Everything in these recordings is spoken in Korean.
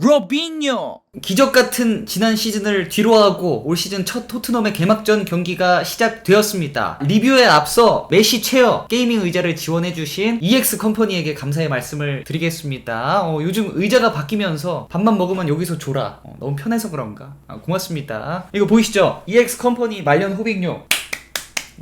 로빈요 기적 같은 지난 시즌을 뒤로하고 올 시즌 첫 토트넘의 개막전 경기가 시작되었습니다. 리뷰에 앞서 메시 체어 게이밍 의자를 지원해주신 EX 컴퍼니에게 감사의 말씀을 드리겠습니다. 어, 요즘 의자가 바뀌면서 밥만 먹으면 여기서 졸아. 어, 너무 편해서 그런가? 아, 고맙습니다. 이거 보이시죠? EX 컴퍼니 말년 호빙료.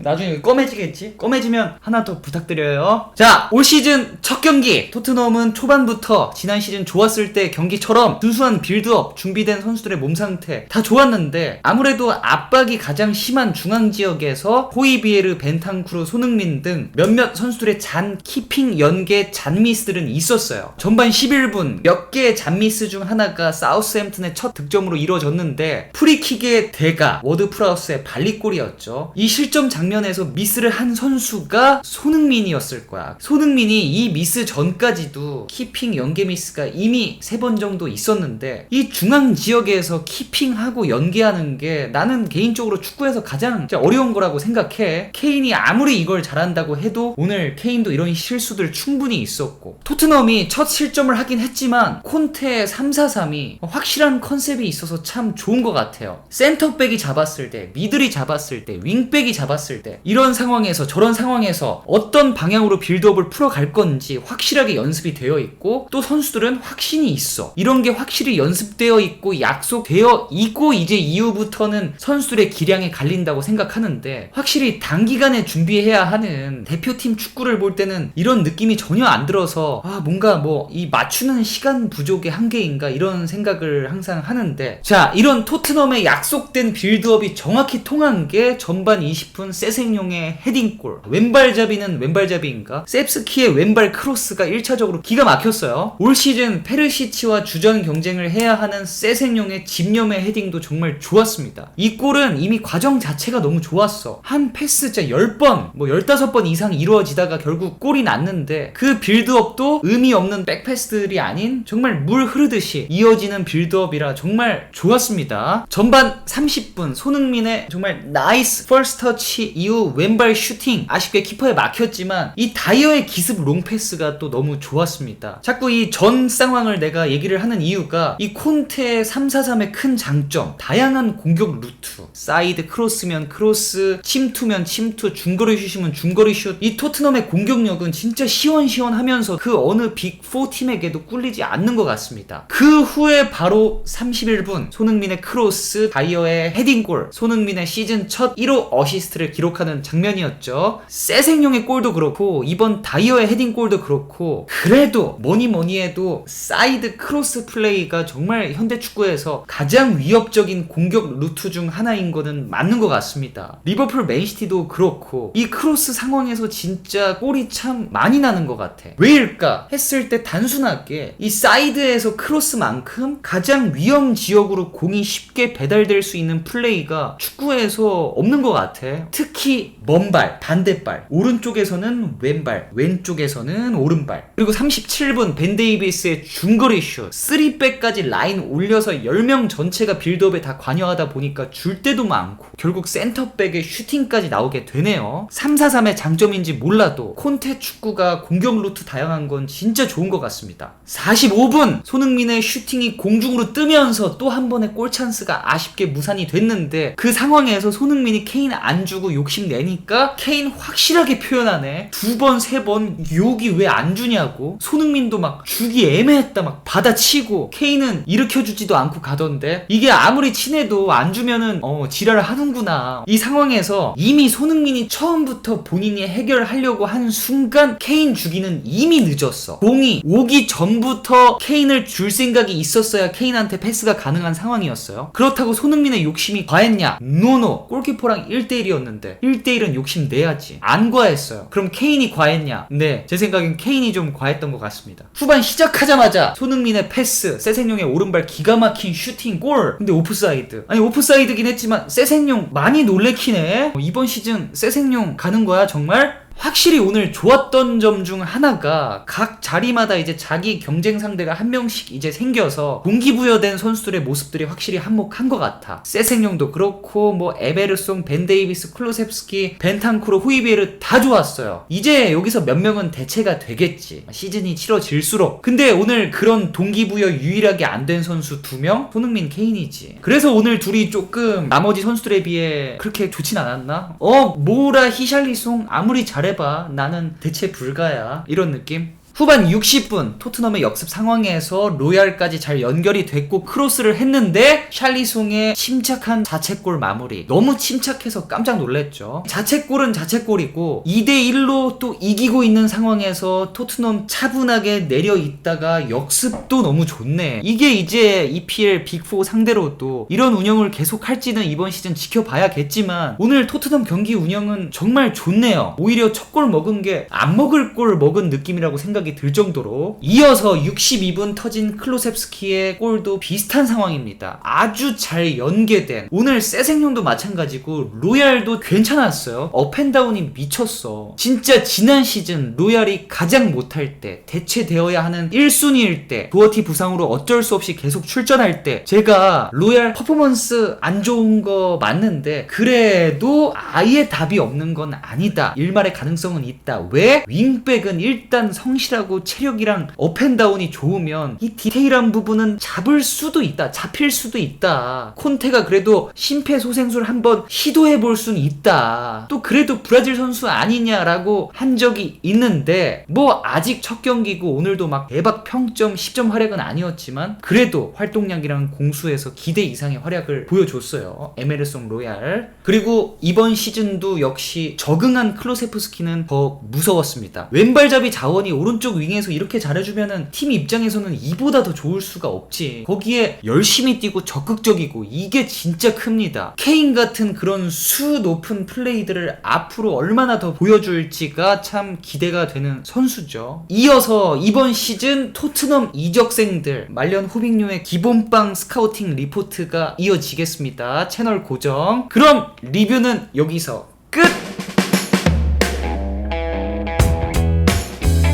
나중에 꺼매지겠지? 꺼매지면 하나 더 부탁드려요. 자, 올 시즌 첫 경기. 토트넘은 초반부터 지난 시즌 좋았을 때 경기처럼 순수한 빌드업, 준비된 선수들의 몸 상태 다 좋았는데 아무래도 압박이 가장 심한 중앙 지역에서 호이비에르, 벤탄쿠르, 손흥민 등 몇몇 선수들의 잔 키핑 연계 잔 미스들은 있었어요. 전반 11분 몇 개의 잔 미스 중 하나가 사우스햄튼의 첫 득점으로 이루어졌는데 프리킥의 대가 워드 프라우스의 발리골이었죠. 이 실점 장 면에서 미스를 한 선수가 손흥민이었을 거야. 손흥민이 이 미스 전까지도 키핑 연계 미스가 이미 세 번 정도 있었는데 이 중앙 지역에서 키핑하고 연계하는 게 나는 개인적으로 축구에서 가장 어려운 거라고 생각해. 케인이 아무리 이걸 잘한다고 해도 오늘 케인도 이런 실수들 충분히 있었고 토트넘이 첫 실점을 하긴 했지만 콘테의 3-4-3이 확실한 컨셉이 있어서 참 좋은 것 같아요. 센터백이 잡았을 때, 미들이 잡았을 때, 윙백이 잡았을 때 이런 상황에서 저런 상황에서 어떤 방향으로 빌드업을 풀어갈 건지 확실하게 연습이 되어 있고 또 선수들은 확신이 있어. 이런 게 확실히 연습되어 있고 약속되어 있고 이제 이후부터는 선수들의 기량에 갈린다고 생각하는데 확실히 단기간에 준비해야 하는 대표팀 축구를 볼 때는 이런 느낌이 전혀 안 들어서 아 뭔가 뭐 이 맞추는 시간 부족의 한계인가 이런 생각을 항상 하는데 자 이런 토트넘의 약속된 빌드업이 정확히 통한 게 전반 20분 세생용의 헤딩골. 왼발잡이는 왼발잡이인가? 셉스키의 왼발 크로스가 1차적으로 기가 막혔어요. 올 시즌 페르시치와 주전 경쟁을 해야 하는 세생용의 집념의 헤딩도 정말 좋았습니다. 이 골은 이미 과정 자체가 너무 좋았어. 한 패스 진짜 10번 뭐 15번 이상 이루어지다가 결국 골이 났는데 그 빌드업도 의미 없는 백패스들이 아닌 정말 물 흐르듯이 이어지는 빌드업이라 정말 좋았습니다. 전반 30분 손흥민의 정말 나이스 퍼스트 터치 이후 왼발 슈팅 아쉽게 키퍼에 막혔지만 이 다이어의 기습 롱패스가 또 너무 좋았습니다. 자꾸 이 전 상황을 내가 얘기를 하는 이유가 이 콘테의 3-4-3의 큰 장점 다양한 공격 루트 사이드 크로스면 크로스 침투면 침투 중거리 슛이면 중거리 슛 이 토트넘의 공격력은 진짜 시원시원하면서 그 어느 빅4 팀에게도 꿀리지 않는 것 같습니다. 그 후에 바로 31분 손흥민의 크로스 다이어의 헤딩골 손흥민의 시즌 첫 1호 어시스트를 기록하는 장면이었죠. 세생용의 골도 그렇고 이번 다이어의 헤딩 골도 그렇고 그래도 뭐니 뭐니 해도 사이드 크로스 플레이가 정말 현대 축구에서 가장 위협적인 공격 루트 중 하나인 거는 맞는 것 같습니다. 리버풀 맨시티도 그렇고 이 크로스 상황에서 진짜 골이 참 많이 나는 것 같아. 왜일까 했을 때 단순하게 이 사이드에서 크로스만큼 가장 위험 지역으로 공이 쉽게 배달될 수 있는 플레이가 축구에서 없는 것 같아. 특히 먼발, 반대발, 오른쪽에서는 왼발, 왼쪽에서는 오른발. 그리고 37분 벤 데이비스의 중거리 슛, 3백까지 라인 올려서 10명 전체가 빌드업에 다 관여하다 보니까 줄 때도 많고 결국 센터백의 슈팅까지 나오게 되네요. 3-4-3의 장점인지 몰라도 콘테 축구가 공격 루트 다양한 건 진짜 좋은 것 같습니다. 45분 손흥민의 슈팅이 공중으로 뜨면서 또 한 번의 골 찬스가 아쉽게 무산이 됐는데 그 상황에서 손흥민이 케인 안 주고 욕심 내니까 케인 확실하게 표현하네. 두 번, 세 번 욕이 왜 안 주냐고. 손흥민도 막 주기 애매했다 막 받아치고 케인은 일으켜주지도 않고 가던데 이게 아무리 친해도 안 주면은 어 지랄을 하는구나. 이 상황에서 이미 손흥민이 처음부터 본인이 해결하려고 한 순간 케인 주기는 이미 늦었어. 공이 오기 전부터 케인을 줄 생각이 있었어야 케인한테 패스가 가능한 상황이었어요. 그렇다고 손흥민의 욕심이 과했냐? 노노. 골키퍼랑 1대1이었는데 1대1은 욕심 내야지. 안 과했어요. 그럼 케인이 과했냐? 네. 제 생각엔 케인이 좀 과했던 것 같습니다. 후반 시작하자마자 손흥민의 패스, 세생용의 오른발 기가 막힌 슈팅 골. 근데 오프사이드. 아니 오프사이드긴 했지만 세생용 많이 놀래키네. 어, 이번 시즌 세생용 가는 거야 정말? 확실히 오늘 좋았던 점 중 하나가 각 자리마다 이제 자기 경쟁 상대가 한 명씩 이제 생겨서 동기부여된 선수들의 모습들이 확실히 한몫한 것 같아. 세생령도 그렇고 뭐 에베르송, 벤 데이비스, 클로셉스키, 벤탄쿠르, 후이비에르 다 좋았어요. 이제 여기서 몇 명은 대체가 되겠지. 시즌이 치러질수록. 근데 오늘 그런 동기부여 유일하게 안 된 선수 두 명? 손흥민, 케인이지. 그래서 오늘 둘이 조금 나머지 선수들에 비해 그렇게 좋진 않았나? 어, 모라, 히샬리송 아무리 잘해 봐. 나는 대체 불가야. 이런 느낌? 후반 60분 토트넘의 역습 상황에서 로얄까지 잘 연결이 됐고 크로스를 했는데 샬리송의 침착한 자책골 마무리. 너무 침착해서 깜짝 놀랐죠. 자책골은 자책골이고 2대1로 또 이기고 있는 상황에서 토트넘 차분하게 내려 있다가 역습도 너무 좋네. 이게 이제 EPL 빅4 상대로도 이런 운영을 계속 할지는 이번 시즌 지켜봐야겠지만 오늘 토트넘 경기 운영은 정말 좋네요. 오히려 첫 골 먹은 게 안 먹을 골 먹은 느낌이라고 생각이 들 정도로 이어서 62분 터진 클로셉스키의 골도 비슷한 상황입니다. 아주 잘 연계된 오늘 세생용도 마찬가지고 로얄도 괜찮았어요. 업앤다운이 미쳤어. 진짜 지난 시즌 로얄이 가장 못할 때 대체되어야 하는 1순위일 때 도어티 부상으로 어쩔 수 없이 계속 출전할 때 제가 로얄 퍼포먼스 안 좋은 거 맞는데 그래도 아예 답이 없는 건 아니다. 일말의 가능성은 있다. 왜? 윙백은 일단 성실 하고 체력이랑 업앤다운이 좋으면 이 디테일한 부분은 잡을 수도 있다. 잡힐 수도 있다. 콘테가 그래도 심폐소생술 한번 시도해 볼 수는 있다. 또 그래도 브라질 선수 아니냐라고 한 적이 있는데 뭐 아직 첫 경기고 오늘도 막 대박 평점 10점 활약은 아니었지만 그래도 활동량이랑 공수에서 기대 이상의 활약을 보여줬어요. 에메르송 로얄. 그리고 이번 시즌도 역시 적응한 클로세프스키는 더 무서웠습니다. 왼발잡이 자원이 오른쪽 윙에서 이렇게 잘해주면은 팀 입장에서는 이보다 더 좋을 수가 없지. 거기에 열심히 뛰고 적극적이고 이게 진짜 큽니다. 케인 같은 그런 수 높은 플레이들을 앞으로 얼마나 더 보여줄지가 참 기대가 되는 선수죠. 이어서 이번 시즌 토트넘 이적생들 말년 후빙료의 기본빵 스카우팅 리포트가 이어지겠습니다. 채널 고정. 그럼 리뷰는 여기서